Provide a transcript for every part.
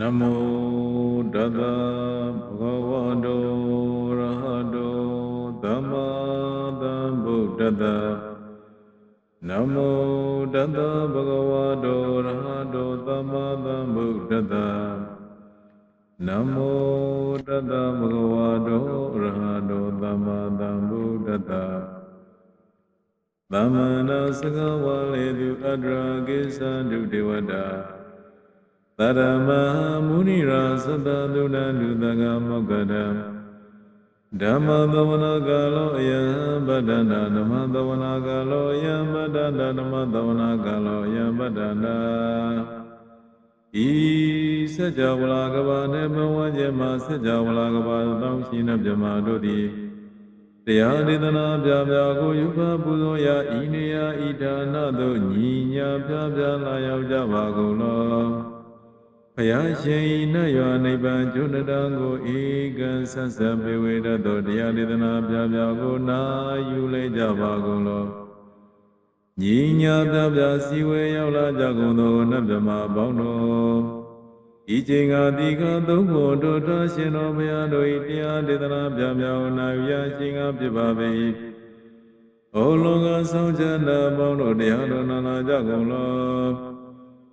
နမောတတဗုဒ္ဓဝါတောရဟတောသမ္မာသမ္ဗုဒ္ဓတ္တနမောတတဗုဒ္ဓဝါတောရဟတောသမ္မာသမ္ဗုဒ္ဓတ္တနမောတတဗုဒ္ဓဝါတောရဟတောသမ္မာသမ္ဗုဒ္ဓတ္တသမ္မာနာစကဝါလေတုအတ္တရာကိသန္တုဒေဝတာ သရမမုနိရာသတ္တသုဏန္တုသကမောက္ကတံဓမ္မသဝနာကာလောအယံဗဒ္ဒနာဓမ္မသဝနာကာလောအယံဗဒ္ဒနာဓမ္မသဝနာကာလောအယံဗဒ္ဒနာဤစัจ java လာကဘာနဲ့မဝကျမစัจ java လာကဘာတောင်းရှိနှမြမတို့သည်တရားဒေသနာပြပြကိုယူပါပူဇော်ရာဤနေရာဤဌာနသို့ညီညာပြပြလာရောက်ကြပါကုန်လော ဘုရားရှင်ဤနတ်ရွာနိဗ္ဗာန်ကျွတ်တံကိုဧကံဆက်ဆက်ပေဝေတတ်သောတရားဒေသနာပြပြကိုနာယူလေကြပါကုန်လောညီညာပြပြစီဝေရောက်လာကြကုန်သောနတ်မြမပေါင်းတို့ဤချိန်ကဒီကသုံးဖို့တို့တော်ရှင်တော်ဘုရားတို့၏တရားဒေသနာပြပြကိုနာယူရရှင်ကဖြစ်ပါပေ၏။အိုလုံကဆောင်ချမ်းသာပေါင်းတို့တရားတော်နာနာကြကုန်လော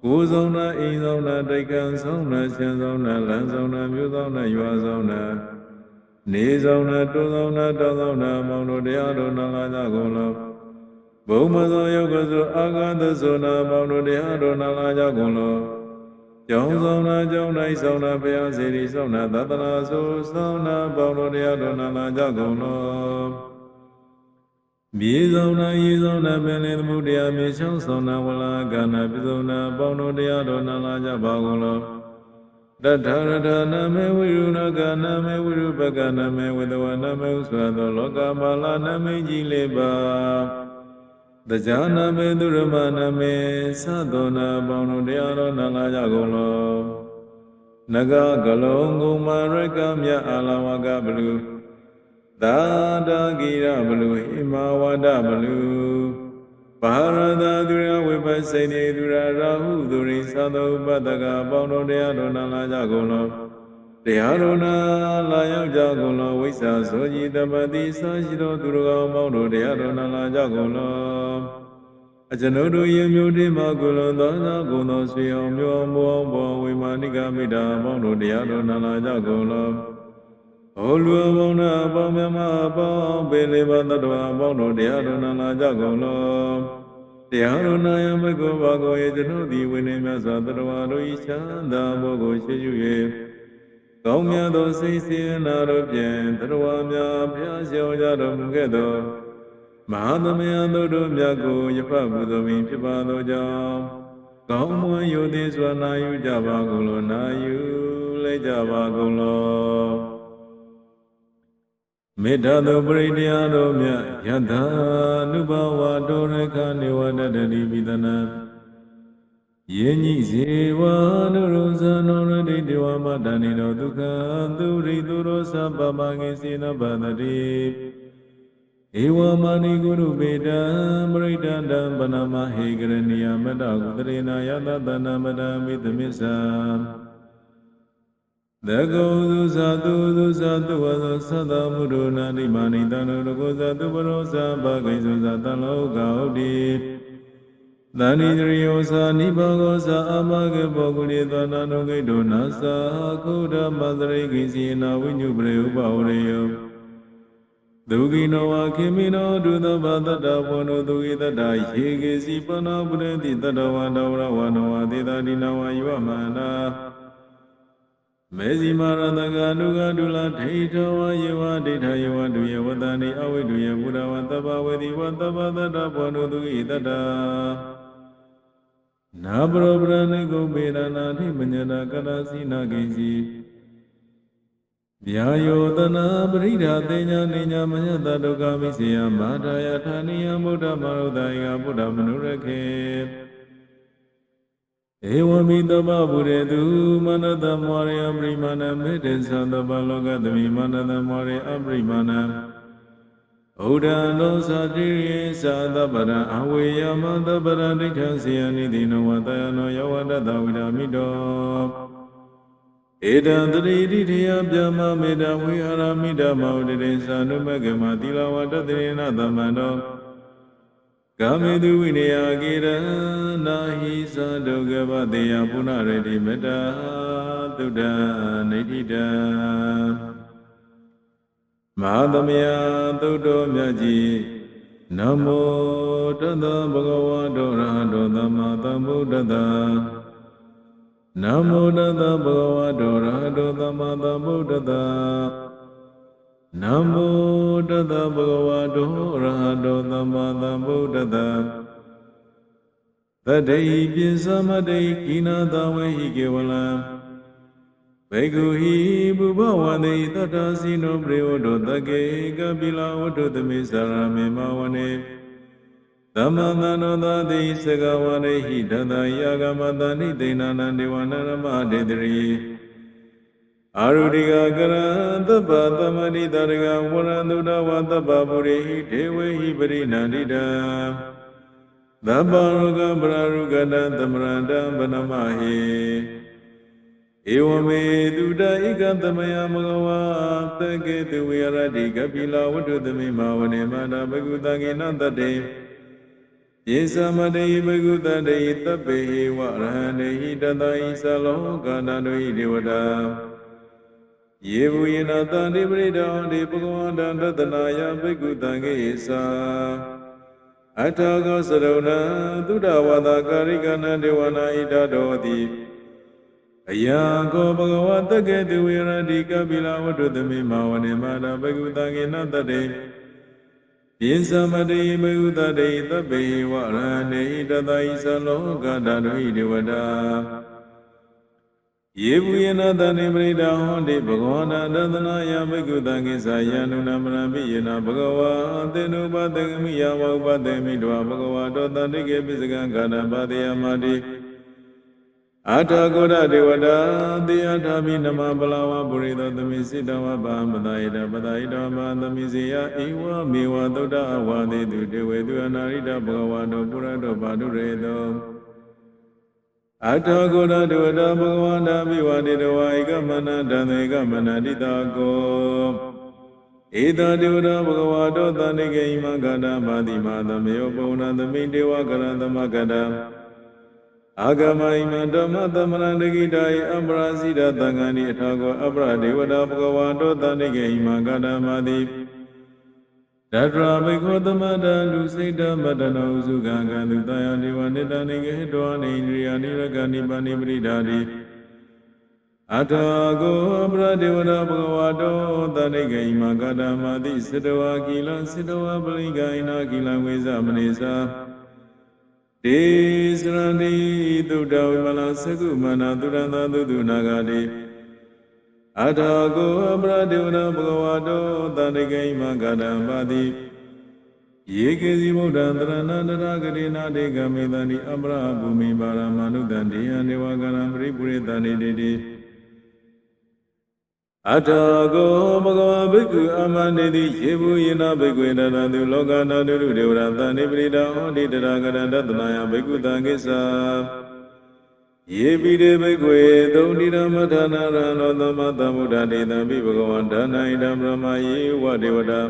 ကိုယ်ဆောင်နာအိမ်ဆောင်နာတိတ်ကံဆောင်နာရှင်ဆောင်နာလမ်းဆောင်နာမြို့ဆောင်နာရွာဆောင်နာနေဆောင်နာတွန်းဆောင်နာတောင်းဆောင်နာမောင်တို့တရားတော်နာလာကြကုန်လောဘုံမသောယုတ်ကသောအာဂန္တသောနာမောင်တို့တရားတော်နာလာကြကုန်လောကျောင်းဆောင်နာကျောင်းတိုင်းဆောင်နာဘုရားစေတီဆောင်နာသတ္တနာဆိုဆောင်နာပေါင်းတို့တရားတော်နာလာကြကုန်လော မြေဆောင်နာရေဆောင်နာပင်လေသမုဒ္ဒရာမြေချောင်းဆောင်နာဝလာကနာပြစုံနာပေါင်းတို့တရားတော်နာလာကြပါကုန်လောတထာရထနာမေဝိရုဏကနာမေဝိရုပကနာမေဝေဒဝနာမေဥစွာသောလောကမာလာနာမေကြီးလေးပါတရားနာမေသူရမနာမေသသောနာပေါင်းတို့တရားတော်နာလာကြကုန်လောနဂကလုံးကုမာရကမြအာလဝကဘလူ သာတာဂိရဘလူဟိမဝဒဘလူဘာရဒသူရဝိပဿနေသူရရာဟုသူရိသသောပတ္တကပေါင်းတော်တရားတော်နာလာကြကုန်လောတရားတော်နာလာရောက်ကြကုန်လောဝိသသောကြီးတပတိသာရှိသောသူတော်ကောင်းပေါင်းတို့တရားတော်နာလာကြကုန်လောအကျွန်ုပ်တို့ယေမျိုးတိမကုလွန်သောသာကုသောဆွေအောင်မျိုးအောင်ဘောအောင်ဘောဝိမာနိကမိတာပေါင်းတို့တရားတော်နာလာကြကုန်လော ဟောလူအပေါင်းနာအပေါင်းမြမအပေါင်းပေလေဘသတ္တဝါအပေါင်းတို့တရားတော်နာလာကြကုန်လောတရားတော်နာယမကောဘာကိုယေကျွန်ုပ်သည်ဝိနည်းမြတ်စွာတတဝါတို့ဤချမ်းသာဘောကိုရှိယူ၍ကောင်းမြတ်သောစိတ်စေနာတို့ဖြင့်တတဝါများဖျားရှောင်ကြတော်မူခဲ့သောမဟာသမယတို့တို့မြတ်ကိုယဖပူဇော်ပြီးဖြစ်ပါသောကြောင့်ကောင်းမွန်ယုသေးစွာနာယူကြပါကုန်လောနာယူလိုက်ကြပါကုန်လော မေတ္တာသောပရိတရားတော်မြတ်ယထာနုဘဝတောရခနေဝတတတိပိတနာယေညိဇေဝနုရုဇာနောရတိတေဝမတဏိတောဒုက္ခသူရိသူရောသဗ္ဗမဂေစေနဗန္တိဧဝမဏိကုရုပေတံပရိဒန္တံဗနမဟေကရဏီယမတ္တကုတရေနာယတတနာမတမိသမစ္ဆာ သကုသုသာတုသုသာတုဝသောသတ္တမုဒ္ဒနာတိမာနိတံလောကောဇာတုပရောဇာဘဂိသုဇာတလောကဟုတ်တိသန္တိတရိယောသာနိဘောဂောသာအမဂေဘောဂုလေသောနာနုဂိတောနာသာကုဒ္ဓမသရိကိစီနာဝိညုပရေဥပဝရေယောဒုကိနောဝခေမိနောဒုသဗ္ဗတတ္တဘောနောဒုကိတတ္တယေကေစီပနောပရေတိတတ္တဝါတဝရဝနဝသေတာဒီနဝယောမန္နာ မေဇိမာရတကနုကဒုလဒိဋ္ဌဝယေဝဒိဋ္ဌယေဝဒုယေဝတနိအဝိဒုယေဘုဒ္ဓဝတ္တပဝေတိဝတ္တပတတ္တဘောနုဒုဣတတ္တနာပရောပရဏိကုပေရဏာထိမညနာကရစီနာကိစီဗျာယောတနာပရိဒာတေညာနေညာမညတဒုက္ခမိစေယမာတာယဌာနိယဗုဒ္ဓမရုဒ္ဒယဗုဒ္ဓမနုရခေ ဧဝမိတမဗုရေတုမနတမောရိယပရိမာဏမေတ္တသံတပလောကသမိမနတမောရိအပရိမာဏဩဒံလောသာတိရေသာတပရံအဝေယမတပရံဒိဋ္ဌံစေယနိတိနောဝတယနောယောဝတ္တဝိဒာမိတောဧတံတရိတိထေယပြမမေတ္တဝိဟာရမိတ္တမောတရေသာနုမကမသီလဝတ္တတေနသမန္တော ကာမေတုဝိနယကေရနာဟိသဒုက္ခပတေယပုဏ္ဏရတိမေတ္တာသုဒ္ဓနေတိတံမဟာသမယသုတ္တောမြတ်ကြီးနမောတသဗုဒ္ဓဝါဒောရဟတောသမ္မာသမ္ဗုဒ္ဓတ္တနမောတသဗုဒ္ဓဝါဒောရဟတောသမ္မာသမ္ဗုဒ္ဓတ္တ နမောတသဗုဒ္ဓဝါဒောရဟတောသမ္မာသမ္ဗုဒ္ဓတ္တသတ္တိပိသမတ္တိကိနာသဝေဟိကေဝလံဘေကုဟိဘုဘဝန္တိတတ္တစီနောပရိဝတောတကေကပိလဝတ္တုသမိသရမေမဝနေသမ္မာသနောသတိစကဝရိဟိတတယာဂမတဏိတေနနံဒေဝနာရမဒေတရိ အာရုဒိကကရံသဗ္ဗသမတိတရကဝရန္တုတဝသဗ္ဗပုရိဟိဒေဝေဟိပရိနန္တိတံသဗ္ဗရုကပရရုကတံသမရတံဗနမဟိဧဝမေတုတဧကသမယမဂဝါသကေတုဝေရတိကပိလဝတ္ထုသမိမာဝနေမန္တဘဂုတကေနတတေယေသမတေဘဂုတတေတပ္ပေဝရဟန္တေဟိတတဟိသလောကနာတုဟိဒေဝတာ ယေဝေနတန္တိပရိဒောတိဘဂဝန္တံတတနာယဘဂုတံကေသာအထာဂောစရုဏံသုဒ္ဓဝါဒကာရိကနံဒေဝနာဣဒတောတိအယံကောဘဂဝတက္ကေတုဝေရတိကပိလဝတ္ထုသမိမာဝနေမာတာဘဂုတံကေနတတေပိသမတေဘဂုတတေသဗ္ဗေဝရဏေတတယိသလောကဓာတုဟိဒေဝတာ ယေဝေနတနေပရိဒါဟောတိဘဂဝနာတသနာယဘဂုတံကိသာယနုနမရမိယေနဘဂဝါတေနုပတေကမိယဝဥပတေမိတောဘဂဝါတောတတိကေပိစကံကာဏပါတေယမတိအာထာဂောရဒေဝတာတေယထာမိနမပလာဝပုရိသောသမိစိတဝဗာမတယတပတယတဘာသမိစေယဧဝမေဝသုဒ္ဓအဝါတိတုတေဝေသူအနာရိတဘဂဝါတောပုရတောဘာတုရေတော အထာဂောရဒေဝတာဘဂဝန္တာမိဝတိတဝဧကမနတံဧကမနတိတာကောဧတဒေဝတာဘဂဝါတောတဏိကေဣမကတာမာတိမာသမေယောပုံနာသမိတေဝကရံသမကတာအာဂမအိမဓမ္မသမရန္တကိတာယအပရာဇိတသံဃာနိအထာကောအပရဒေဝတာဘဂဝါတောတဏိကေဣမကတာမာတိ တတရာဘိခောသမတံလူစိတ်တမတနောဥစုကံကံသူတယဒေဝနိတနိကေတောနိဣန္ဒြိယနိရကနိပါဏိပရိဒါတိအထာကိုပရဒေဝနာဘဂဝါတောတဏိကေဣမကတာမာတိစေတဝါကိလစေတဝါပလိကဣနာကိလဝေဇမနေသာတေစရဏိသုဒ္ဓဝိမလသကုမနာသူရန္တာသုတုနာဂတိ အထာကိုအပရဒေဝနာဘဂဝါတောတန္တကိမဂတံပါတိယေကေစီဗုဒ္ဓံတရဏန္တရာဂတိနာတေကမေတန္တိအပရဘူမိပါရမနုတံတေယနေဝကရံပရိပုရိတန္တိတေတိအထာကိုဘဂဝါဘိက္ခုအမန္တေတိယေဘူယေနဘိက္ခွေတရတုလောကနာတုဒေဝရသန္တိပရိဒံဟောတိတရာကရတတနာယဘိက္ခုတံကိစ္ဆာ ယေပိတေဘိက္ခွေသုံးတိရမထာနာရနောသမသမုဒ္ဒတေတံပိဘဂဝန္ဒါနဣဒံဗြဟ္မာယေဝဒေဝတာ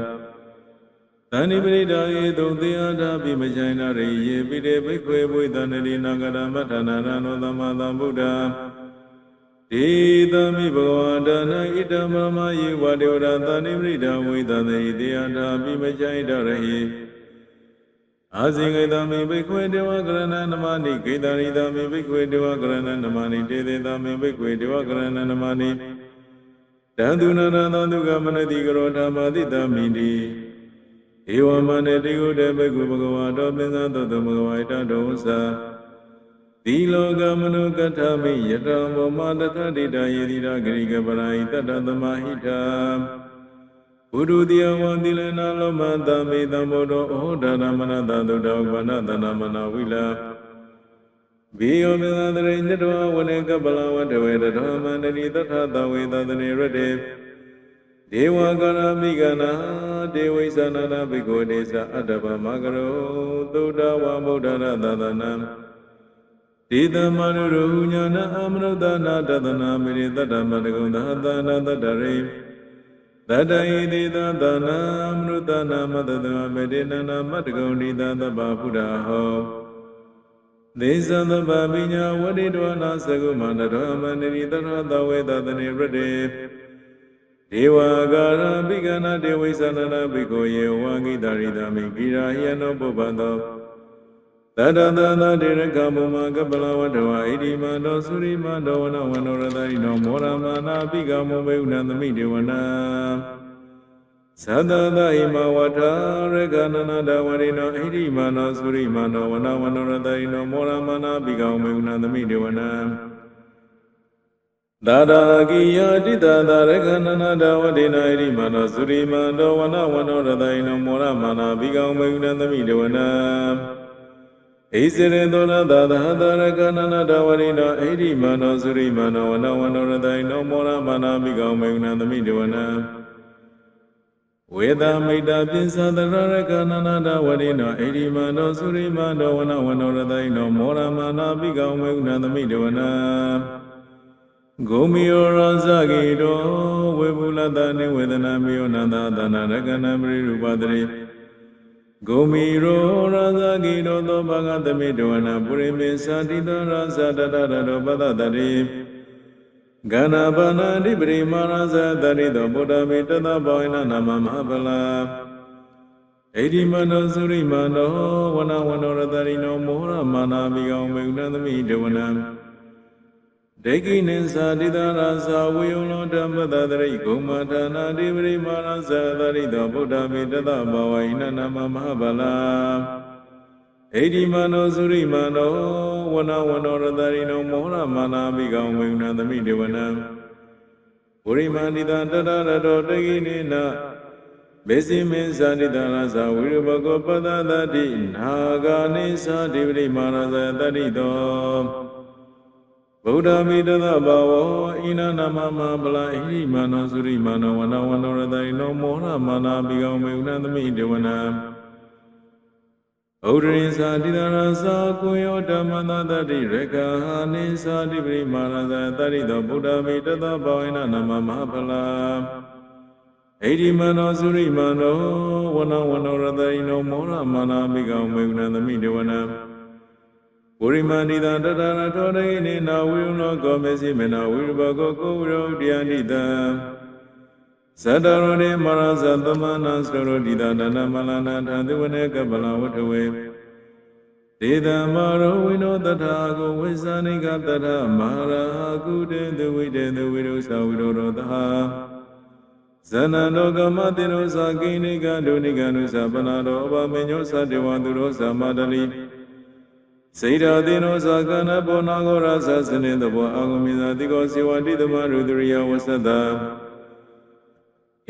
သန္တိပရိဒါယေသုံသေအထာပိမချိုင်နာရိယေပိတေဘိက္ခွေဘုဒ္ဓနတိနာကရမထာနာရနောသမသမုဒ္ဒဒေသမိဘဂဝန္တနာဣတမမယေဝဒေဝရသန္တိပရိဒါဝိသသေတေအထာပိမချိုင်တရဟိ အာဇိငေတမေဘိခွေတေဝကရဏနမနိဂေတရိတမေဘိခွေတေဝကရဏနမနိတေတေတမေဘိခွေတေဝကရဏနမနိတံသူနာရသောဒုက္ခမနတိကရောဓမ္မတိတမိတိဧဝမနေတိဟုတေဘိက္ခုဘဂဝါတောပင်္စသောတဘဂဝါဣတတောဥ္စာသီလောကမနုကထမိယတံဘောမတထတိတယေတိရာဂရိကပရာဟိတတသမဟိတာ ဘုဒ္ဓတိယဝံတိလနာလောမတမေတံဘောဓောဩဒါရမနတသုတ္တောကနတနာမနာဝိလာဘိယောမေသတရိညတဝဝနေကပလဝတဝေတဓမ္မန္တိသထသဝေသတနေရတေဒေဝကရမိကနာဒေဝိသနာနာဘိက္ခုဒေသအတ္တဗမကရောသုဒ္ဓဝါဗုဒ္ဓရသသနံဒေသမရုရုညာနာအမနုဒနာတသနာမိရိတတ္တမတကုံသဟတနာတတ္တရိ တတ္တဣတိသသနာမနုဒနာမတတမမေတေနနာမတကုံဒီသတ္တဗဗုဒ္ဓဟောသေသံသဗ္ဗပညာဝတိတဝနာသကုမန္တရောမန္တိတရသဝေတတနေရတေဒေဝကာရပိကနာဒေဝိသနနာဘိကိုယေဝံဂိတာရိတာမိဂိရာဟယနောပုပ္ပန္တော တတသသတေရကမုမကပလဝတ္တဝဣတိမန္တောသုရိမန္တောဝနဝန္တောရတရိနောမောရမနာပိကမောဘေဥနန္တမိဒေဝနာသတ္တသဣမဝထာရကနနာဒဝရိနောဣတိမန္တောသုရိမန္တောဝနဝန္တောရတရိနောမောရမနာပိကမေဥနန္တမိဒေဝနာသာဒာကိယတိတသာရခဏနာဒဝတိနာဣရိမနောသုရိမန္တောဝနဝနောရတယိနောမောရမနာဘိကောင်မေကုဏသမိတဝနာ ဣစေရသောနာသာသဟတရခဏနာဒဝတိနောဣရိမနောသုရိမနောဝနဝနောရတယိနောမောရမနာဘိကောင်မေကုဏသမိတဝနာဝေဒမိတ်တာပိသသရရကနနာဒဝရိနောဣရိမနောသုရိမနောဝနဝနောရတယိနောမောရမနာဘိကောင်မေကုဏသမိတဝနာဂုံမီယောရဇဂေတောဝေဘူလတနေဝေဒနာမေယောနန္ဒသနာရကနာပရိရူပတရေ ဂုံမီရောရဇဂေတောသောဘာဂသမိတဝနာပုရိမေသာတိတောရဇတတရတောပတတရေဂဏဘာနာတိပရိမာရဇတရိတောဗုဒ္ဓမေတသဘောဝိနနာမမဟာပလာဣတိမနောသုရိမနောဝနဝနောရတရိနောမောရမာနာမိကောင်မေဥနသမိတဝနံ ဒိဋ္ဌိနိသာတိတရာသာဝေယုံလောဓမ္မတတရိဂုံမထာနာတိပရိမာရဇာတရိတောဗုဒ္ဓမေတတဘဝိနနာမမဟာဗလာဣတိမနောသုရိမနောဝနဝနောရတရိနောမောရမာနာမိကောင်ဝေနသမိဒေဝနံပုရိမာနိတတတရတောတကိနေနမေစီမေဇာတိတရာဇာဝိရဘကောပတတတိနာဂာနိသာတိပရိမာရဇာတရိတော ဗုဒ္ဓမိတသဘာဝဣနနာမမပလာဣရိမာနောသုရိမာနောဝနဝနောရတရိနောမောဟမာနာပိကောင်မေဥနသမိဒေဝနာဩဒရိသာတိတရာသာကိုယောဓမ္မသတတိရကဟာနိသာတိပရိမာရဇာတရိတောဗုဒ္ဓမိတသဘာဝဣနနာမမပလာဣရိမာနောသုရိမာနောဝနဝနောရတရိနောမောဟမာနာပိကောင်မေဥနသမိဒေဝနာ ဝရိမဏိတတတနာထောရိနေနာဝိရုလောကောမေစီမေနာဝိရဘကောကိုဝရုတယဏိတံသတ္တရောတိမရဇသမနာစရောတိတာဒနာမလနာထံသဝနေကပလဝတ္ထဝေဒေတမရောဝိနောတထာကိုဝိဇာနိကတထမဟာရာကုတေသဝိတေသဝိရုသဝိရောရောတဟာဇနန္တောကမတိရောသာကိနိကဒုနိကနုသပနာရောအဘမေညောသတေဝသူရောသမတလိ စေတသေနောသာကနဘောနာဂောရသစနေတဘောအာဂမိသာတိကောစေဝတိတမရုဒရိယဝသတ္တ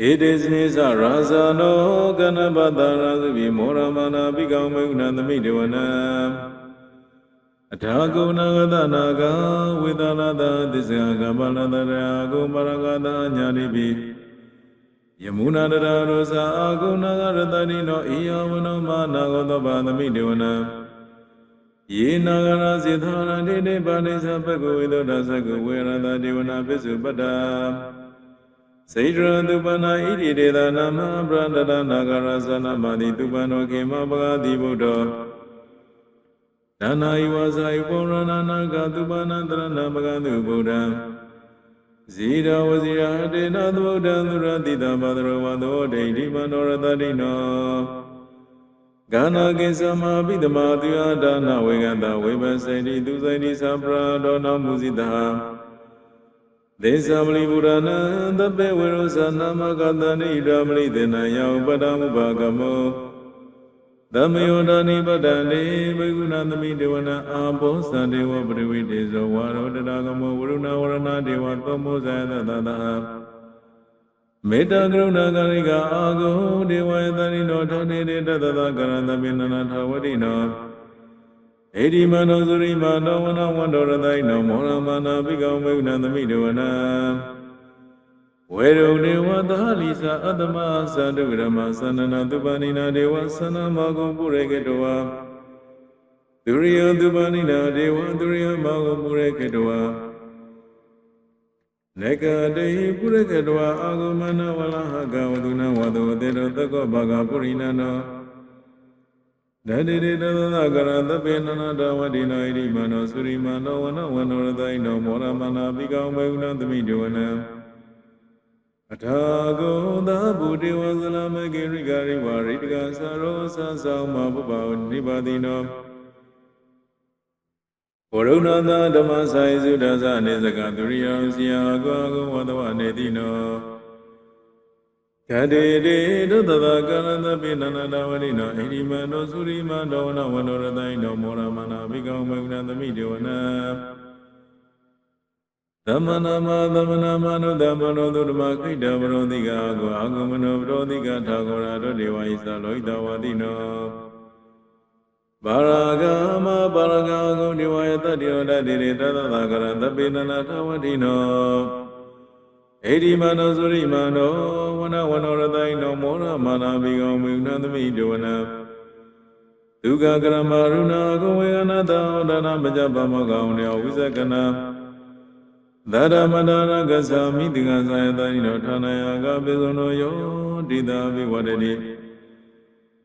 ဧတေစနေသရာဇာနောကနပတရာသုပိမောရမနာပိကောင်မေုဏသမိဒေဝနာအထာကုဏဂတနာဂဝေဒနာတသစ္စာကပလတရာကုမရဂတညာတိပိယမုနာတရာရောသာအာကုဏဂရတတိနောဣယဝနောမနာဂောတပသမိဒေဝနာ ယေနာဂရစေသရတိတိပါဏိသပကဝေသောဒသကဝေရတဒေဝနာပစ္စုပတ္တာစေတရတုပနာဣတိဒေသနာမပရန္တရနာဂရသနာမတိတုပနောခေမပဂတိဗုဒ္ဓဒါနာယဝဇာယပောရဏနာကတုပနန္တရဏမဂတုဗုဒ္ဓံဇီရဝဇီရတေနသမုဒ္ဒံသုရတိတမသရဝသောဒိဋ္ဌိမနောရတတိနော ဂန္နာကိသမပိတမသူယဒါနဝေကတဝေဘစေတိသူစေတိသပရာဒောနမုဇိတဟဒေသမလိဗုဒ္ဓနာသဗ္ဗေဝေရောဇနာမကတနိဓမ္မလိတေနယောပတမုပါကမောသမယောဒာနိပတ္တနေဘေကုဏသမိဒေဝနာအာဘောသံဒေဝပရိဝိတေဇောဝါရောတတကမောဝရုဏဝရဏဒေဝသောမောဇာယတတဟ မေတ္တာကရုဏာကာရိကအာဂုဒေဝယတရိနောထောနေတေတတသကရန္တပိနနာထဝတိနောဧဒီမနောသုရိမနောဝနဝန္တောရသိနောမောရမနာပိကောမေုဏသမိဒေဝနာဝေရုဒေဝသဟလိသအတ္တမသန္တုရမသန္နနာသူပနိနာဒေဝသန္နမဂုံပုရေကတောဝသသူရိယသူပါဏိနာဒေဝသူရိယမောဂမူရကေတဝါ နေကတေပုရကေတဝါအာဂမနဝလဟကဝဒုနဝတောတေတောတကောဘာဂပုရိနနောဒတိတိတသသကရသဗ္ဗေနနာတဝတိနောဣတိမနောသုရိမနောဝနဝနောရသိနောမောရမနာပိကောမေုဏသမိတဝနံအထာဂုသဗုတေဝဇလမဂေရိဂရိဝရိတကသရောသသောမဘုဘောနိဗ္ဗာတိနော ဝရုဏသာဓမ္မဆိုင်စုဒသနေစကသူရိယံစီယကောကောဝတဝနေတိနောကတေတေဒုတတကရဏပိနန္ဒဝရိနောဣရိမနောသုရိမနောနဝနောရသိနောမောရမနာဘိကောမေကုဏသမိတေဝနာသမနာမသမနာမနုသမနောသုဓမ္မခိတဝရောတိကာကောအာဂမနောဝရောတိကာထာဂောရာတောဒေဝဣသလောဣတဝတိနော ဘာရဂမဘာရဂဂုံဒီဝယတတိယောတတိရေတသသကရသပိနနာထဝတိနောဣတိမနောသုရိမနောဝနဝနောရသိနောမောရမာနာဘိကောမေနသမိတဝနာဒုက္ခကရမရုဏာကိုဝေအနာတောဒါနမကြပမောကောင်လျောဝိဇကနာသာရမန္တနာကသမိတိကသာယတနိနောဌာနယကပိစုံနောယောဒိတာဘိဝရတိ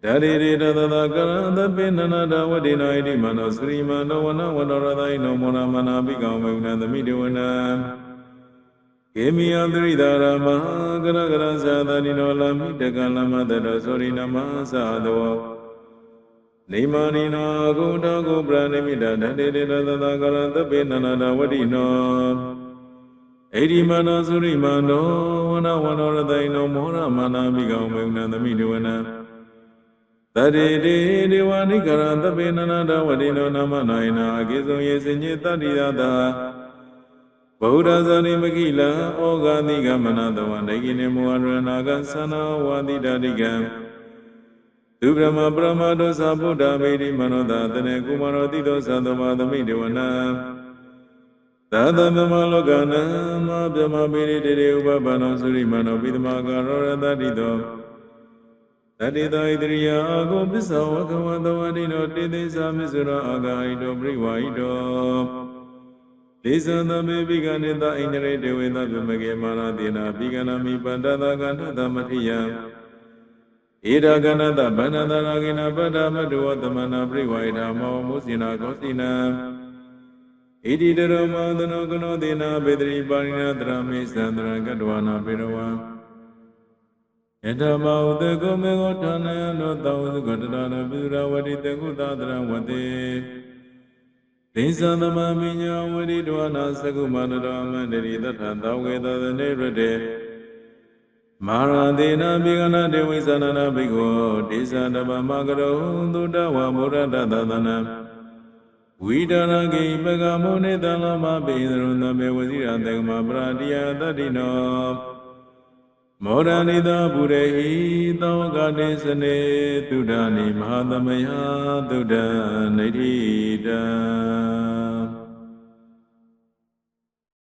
ဓာရီရေတသသကရသပိနနာတဝတိနောဣတိမနောသရိမနောဝနဝနောရသိနောမောရမနာဘိကောင်မေနသမိတဝနာကေမိယသရိတာရမဟာကရကရသာသနိနောလမိတကလမတတောသောရိနမသာသောနေမနိနောဂုတောဂုပရဏိမိတာဓတေတေတသသကရသပိနနာတဝတိနောဣတိမနောသုရိမနောဝနဝနောရသိနောမောရမနာဘိကောင်မေနသမိတဝနာ တတိတေဒေဝနိကရသဗ္ဗေနနာတဝတိနောနာမနာယနာအကိစုံယေစဉ္ညတတ္တိယတာဗုဒ္ဓဇာနိမကိလံဩဃာတိကမနတဝံဒိကိနေမောရဏာကသနာဝါတိတတိကံသူဗြဟ္မပရမတောသဗုဒ္ဓမေတိမနောတာတနေကုမရောတိသောသံသမသမိတေဝနံသာသမမလောကနံမဗြဟ္မမေတိတေတေဥပပနောသုရိမနောပိတမကာရောရတတိသော တတိတောဣတရိယာအာကိုပစ္ဆဝကဝတဝတိနောတေသိသာမစ္ဆရာအာဂဟိတောပရိဝါဟိတောဒေသသမေပိကနေတအိန္ဒြေတေဝေသဗမကေမာရတိနာပိကနာမိပန္တသကန္တသမထိယံဧရာကနတဗန္နတရာကိနပတ္တမတဝသမနာပရိဝါဟိတာမောမုစိနာကောစိနံဣတိတရမသနောကနောဒေနာဘေတရိပါရိနာတရမေသန္တရကတဝနာပေရဝံ ယတမဥတကုမေကောဌာနယနောတောသုကတရဏပိရဝတိတကုသာတရဝတိဒိသသမမိညာဝတိတဝနာသကုမန္တရမန္တရိတထသောဝေသသနေရတေမာရတေနပိကနာဒေဝိသနနာဘိက္ခောဒေသတပမကရောသုတဝဗုဒ္ဓတသသနံဝိဒရဂိပကမောနေတလမပိသရုံသမေဝစီရတေကမပရာတိယတတိနော မောရဏိတပုရေဟိသောကတိစနေသုဒ္ဓနိမဟာသမယသုဒ္ဓနိဋ္ဌိတံ